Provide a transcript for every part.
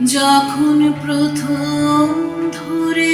যখন প্রথম ধরে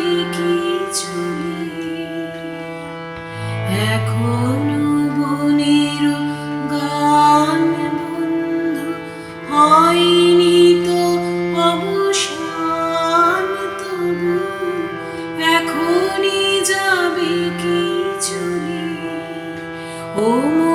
ou